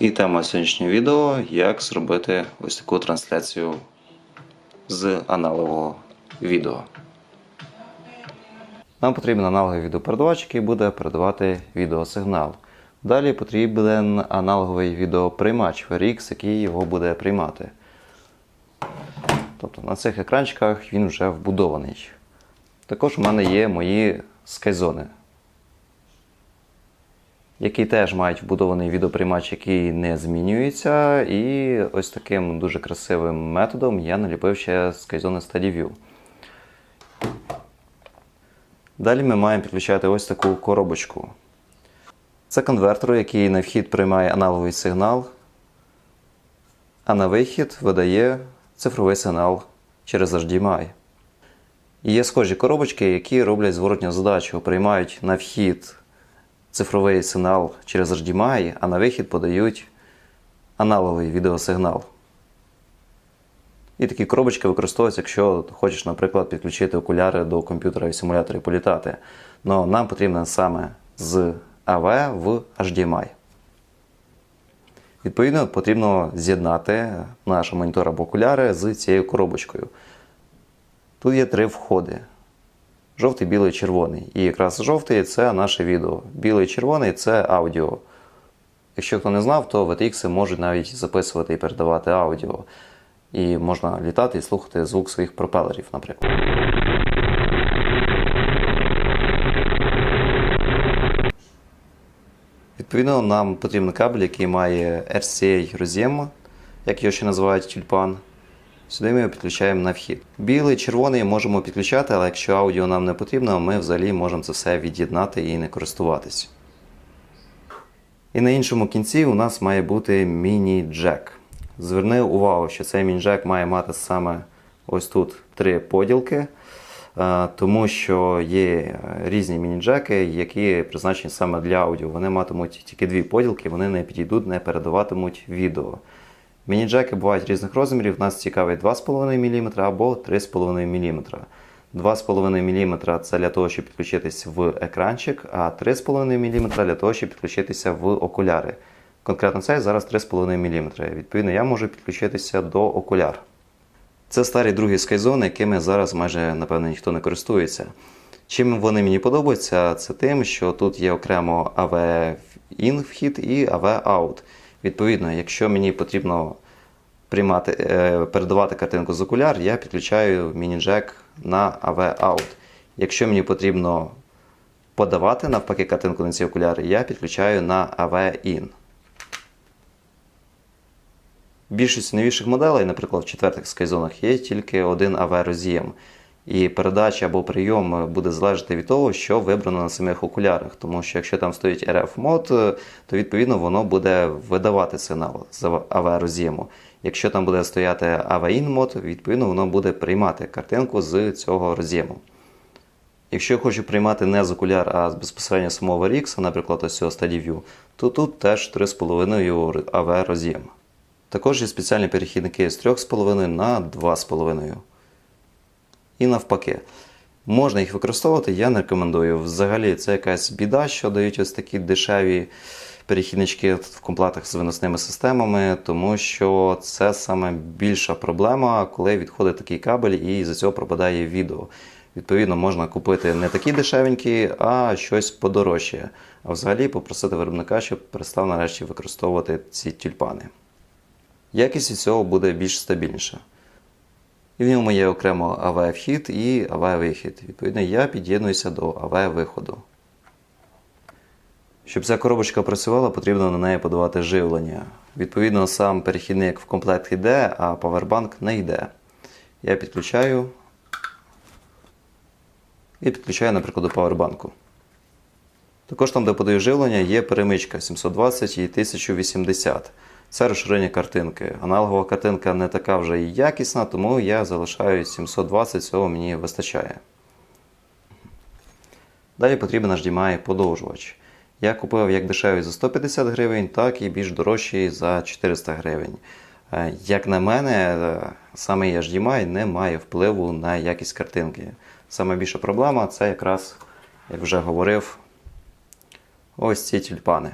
І тема сьогоднішнього відео як зробити ось таку трансляцію з аналогового відео. Нам потрібен аналоговий відеопередавач, який буде передавати відеосигнал. Далі потрібен аналоговий відеоприймач VRX, який його буде приймати. Тобто на цих екранчиках він вже вбудований. Також у мене є мої скайзони, які теж мають вбудований відеоприймач, який не змінюється. І ось таким дуже красивим методом я наліпив ще скайзони StudyView. Далі ми маємо підключати ось таку коробочку. Це конвертер, який на вхід приймає аналоговий сигнал, а на вихід видає цифровий сигнал через HDMI. Є схожі коробочки, які роблять зворотню задачу, приймають на вхід цифровий сигнал через HDMI, а на вихід подають аналоговий відеосигнал. І такі коробочки використовуються, якщо хочеш, наприклад, підключити окуляри до комп'ютера і симулятора політати. Но нам потрібно саме з AV в HDMI. Відповідно, потрібно з'єднати наш монітор або окуляри з цією коробочкою. Тут є три входи: жовтий, білий, червоний. І якраз жовтий це наше відео. Білий червоний це аудіо. Якщо хто не знав, то VTX можуть навіть записувати і передавати аудіо. І можна літати і слухати звук своїх пропелерів, наприклад. Відповідно, нам потрібен кабель, який має RCA роз'єм, як його ще називають тюльпан. Сюди ми його підключаємо на вхід. Білий, червоний можемо підключати, але якщо аудіо нам не потрібно, ми взагалі можемо це все від'єднати і не користуватись. І на іншому кінці у нас має бути міні-джек. Зверни увагу, що цей міні-джек має мати саме ось тут три поділки, е, тому що є різні міні-джеки, які призначені саме для аудіо. Вони матимуть тільки дві поділки, вони не підійдуть, не передаватимуть відео. Міні-джеки бувають різних розмірів. Нас цікавить 2,5 мм або 3,5 мм. 2,5 мм це для того, щоб підключитись в екранчик, а 3,5 мм для того, щоб підключитися в окуляри. Конкретно цей зараз 3,5 мм. Відповідно, я можу підключитися до окуляр. Це старі другі скайзони, якими зараз майже напевно ніхто не користується. Чим вони мені подобаються, це тим, що тут є окремо AV-in вхід і AV-out. Відповідно, якщо мені потрібно приймати, е, передавати картинку з окуляр, я підключаю міні-джек на AV-out. Якщо мені потрібно подавати навпаки картинку на ці окуляри, я підключаю на AV-in. В більшості новіших моделей, наприклад, в четвертих скайзонах, є тільки один AV-роз'єм. І передача або прийом буде залежати від того, що вибрано на самих окулярах. Тому що якщо там стоїть RF мод, то відповідно воно буде видавати сигнал з AV-роз'єму. Якщо там буде стояти AV-in мод, відповідно воно буде приймати картинку з цього роз'єму. Якщо я хочу приймати не з окуляр, а з безпосередньо самого RX, наприклад, ось цього StudyView, то тут теж 3,5 AV роз'єм. Також є спеціальні перехідники з 3,5 на 2,5. І навпаки. Можна їх використовувати, я не рекомендую. Взагалі, це якась біда, що дають ось такі дешеві перехіднички в комплектах з виносними системами, тому що це саме більша проблема, коли відходить такий кабель і за цього пропадає відео. Відповідно, можна купити не такі дешевенькі, а щось подорожче. А взагалі попросити виробника, щоб перестав нарешті використовувати ці тюльпани. Якість від цього буде більш стабільніша. І в ньому є окремо АВ-вхід і АВ-вихід. Відповідно, я під'єднуюся до АВ-виходу. Щоб ця коробочка працювала, потрібно на неї подавати живлення. Відповідно, сам перехідник в комплект йде, а павербанк не йде. Я підключаю і підключаю, наприклад, до павербанку. Також там, де подаю живлення, є перемичка 720 і 1080. Це розширення картинки. Аналогова картинка не така вже і якісна, тому я залишаю 720, цього мені вистачає. Далі потрібен HDMI подовжувач. Я купив як дешевий за 150 гривень, так і більш дорожчий за 400 гривень. Е, Як на мене, е, саме HDMI не має впливу на якість картинки. Саме більша проблема це якраз, як вже говорив, ось ці тюльпани.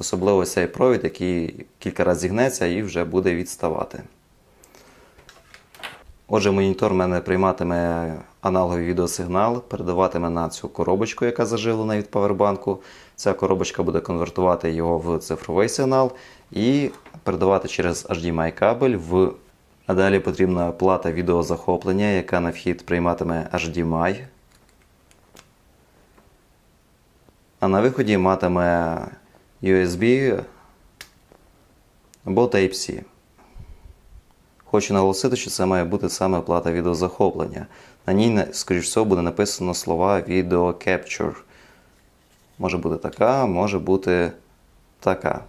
Особливо цей провід, який кілька разів зігнеться і вже буде відставати. Отже, монітор в мене прийматиме аналоговий відеосигнал, передаватиме на цю коробочку, яка заживлена від павербанку. Ця коробочка буде конвертувати його в цифровий сигнал і передавати через HDMI кабель в. А далі потрібна плата відеозахоплення, яка на вхід прийматиме HDMI. А на виході матиме USB або Type-C. Хочу наголосити, що це має бути саме плата відеозахоплення. На ній, скоріш всього, буде написано слова Video Capture. Може бути така, може бути така.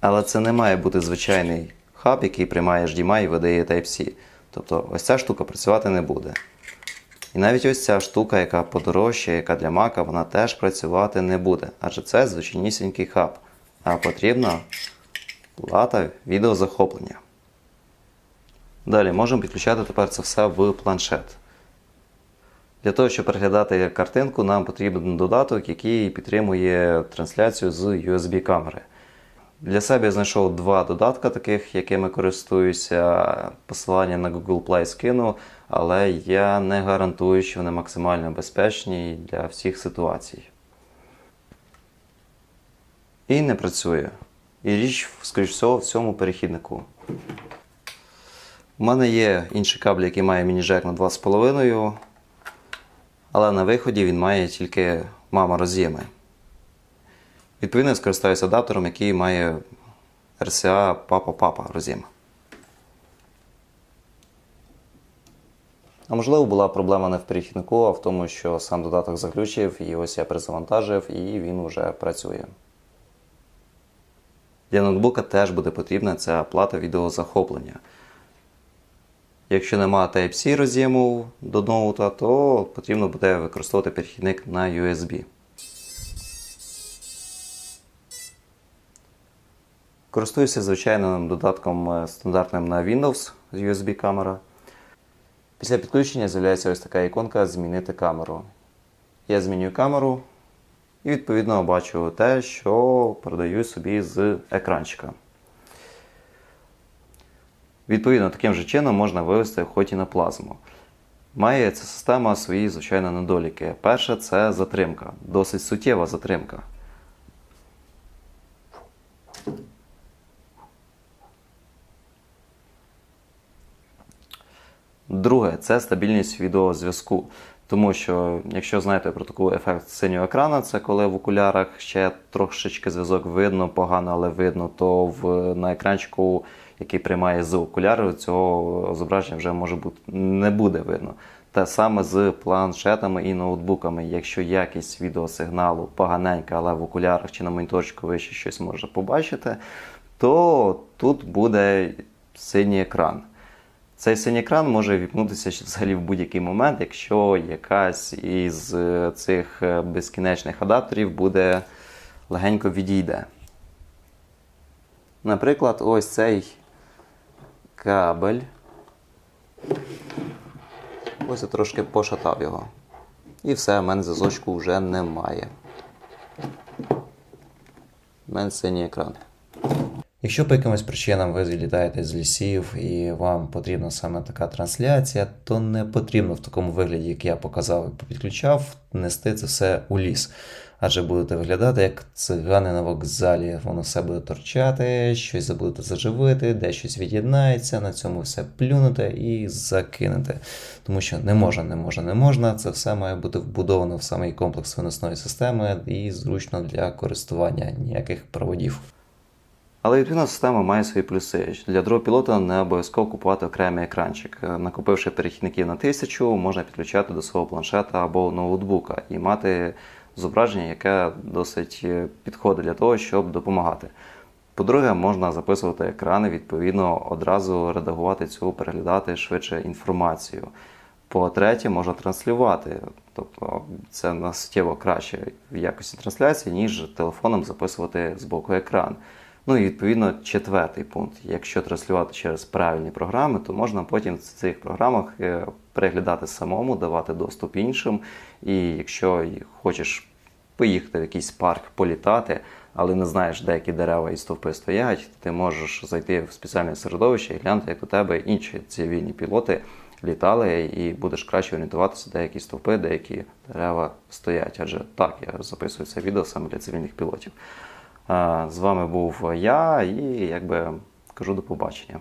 Але це не має бути звичайний хаб, який приймає HDMI і видає Type-C. Тобто ось ця штука працювати не буде. І навіть ось ця штука, яка подорожча, яка для Mac, вона теж працювати не буде. Адже це звичайнісінький хаб. А потрібна плата відеозахоплення. Далі можемо підключати тепер це все в планшет. Для того, щоб переглядати картинку, нам потрібен додаток, який підтримує трансляцію з USB-камери. Для себе я знайшов два додатка, таких, якими користуюся. Посилання на Google Play скину, але я не гарантую, що вони максимально безпечні для всіх ситуацій. І не працює. І річ, скоріш всього, в цьому перехіднику. У мене є інший кабель, який має міні-джек на 2,5, але на виході він має тільки мама роз'єми. Відповідно, я скористаюся адаптером, який має RCA папа-папа роз'єм. А можливо, була проблема не в перехіднику, а в тому, що сам додаток заключив, і ось я перезавантажив, і він вже працює. Для ноутбука теж буде потрібна ця плата відеозахоплення. Якщо немає Type-C роз'єму до ноута, то потрібно буде використовувати перехідник на USB. Користуюся звичайним додатком е, стандартним на Windows з USB камера. Після підключення з'являється ось така іконка Змінити камеру. Я змінюю камеру і відповідно бачу те, що передаю собі з екранчика. Відповідно, таким же чином можна вивести хоч і на плазму. Має ця система свої, звичайно, недоліки. Перше це затримка, досить суттєва затримка. Друге, це стабільність відеозв'язку. Тому що, якщо знаєте про таку ефект синього екрана, це коли в окулярах ще трошечки зв'язок видно, погано, але видно, то в, на екранчику, який приймає з окуляру, цього зображення вже може бути не буде видно. Те саме з планшетами і ноутбуками. Якщо якість відеосигналу поганенька, але в окулярах чи на моніторчику ви ще щось може побачити, то тут буде синій екран. Цей синій екран може віпнутися взагалі в будь-який момент, якщо якась із е, цих е, безкінечних адаптерів буде легенько відійде. Наприклад, ось цей кабель. Ось я трошки пошатав його. І все, в мене зв'язочку вже немає. У мене синій екран. Якщо по якимось причинам ви злітаєте з лісів і вам потрібна саме така трансляція, то не потрібно в такому вигляді, як я показав і підключав, нести це все у ліс. Адже будете виглядати як цигани на вокзалі. Воно все буде торчати, щось забудете заживити, де щось від'єднається, на цьому все плюнете і закинете. Тому що не можна, не можна, не можна. Це все має бути вбудовано в самий комплекс виносної системи і зручно для користування ніяких проводів. Але відповідна система має свої плюси. Для другого пілота не обов'язково купувати окремий екранчик. Накупивши перехідників на тисячу, можна підключати до свого планшета або ноутбука і мати зображення, яке досить е, підходить для того, щоб допомагати. По-друге, можна записувати екрани, відповідно, одразу редагувати цю, переглядати швидше інформацію. По-третє, можна транслювати, тобто це настільки краще в якості трансляції, ніж телефоном записувати з боку екран. Ну і відповідно четвертий пункт. Якщо транслювати через правильні програми, то можна потім в цих програмах е, переглядати самому, давати доступ іншим. І якщо хочеш поїхати в якийсь парк, політати, але не знаєш, де які дерева і стовпи стоять, ти можеш зайти в спеціальне середовище і глянути, як у тебе інші цивільні пілоти літали, і будеш краще орієнтуватися, де які стовпи, де які дерева стоять. Адже так, я записую це відео саме для цивільних пілотів. З вами був я і якби кажу до побачення.